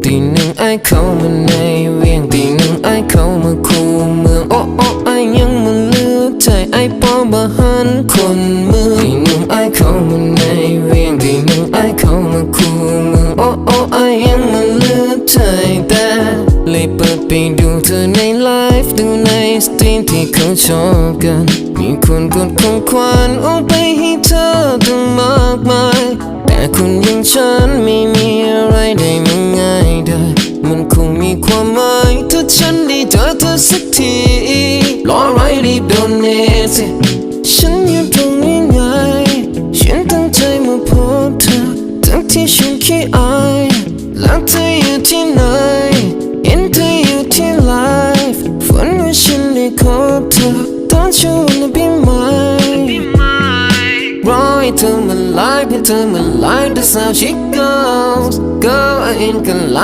ตีหนึ่งไอเข้ามาในเวียงตีหนึ่งไอเข้ามาคูเมืองโอ้โอ้ไอยังมาเลือกใจไอปอบ่หันคนเมืองตีหนึ่งไอเข้ามาในเวียงตีหนึ่งไอเข้ามาคูเมืองโอ้โอ้ไอยังมาเลือกใจแต่เลยเปิดไปดูเธอในไลฟ์ดูในสตรีมที่เขาชอบกัน มีคนกดของขวัญโอ้ไปให้เธอตั้งมากมาย แต่คนอย่างฉันไม่มี งมีความหมถ้าฉันได้เจอเธอสักทีรอไรรีบโดนเนสิฉันอยู่ตรงนี้ไง ฉันตั้งใจมาพบเธอ ทั้งที่ฉันขี้อายแล้วเธออยู่ที่ไหนเห็นเธออยู่ที่ไลฟ์ฝันว่าฉันได้พบเธอ Don't you wanna be mine รอให้เธอมาไลฟ์ให้เธอมาไลฟ์ That's how she goes Go in กันไล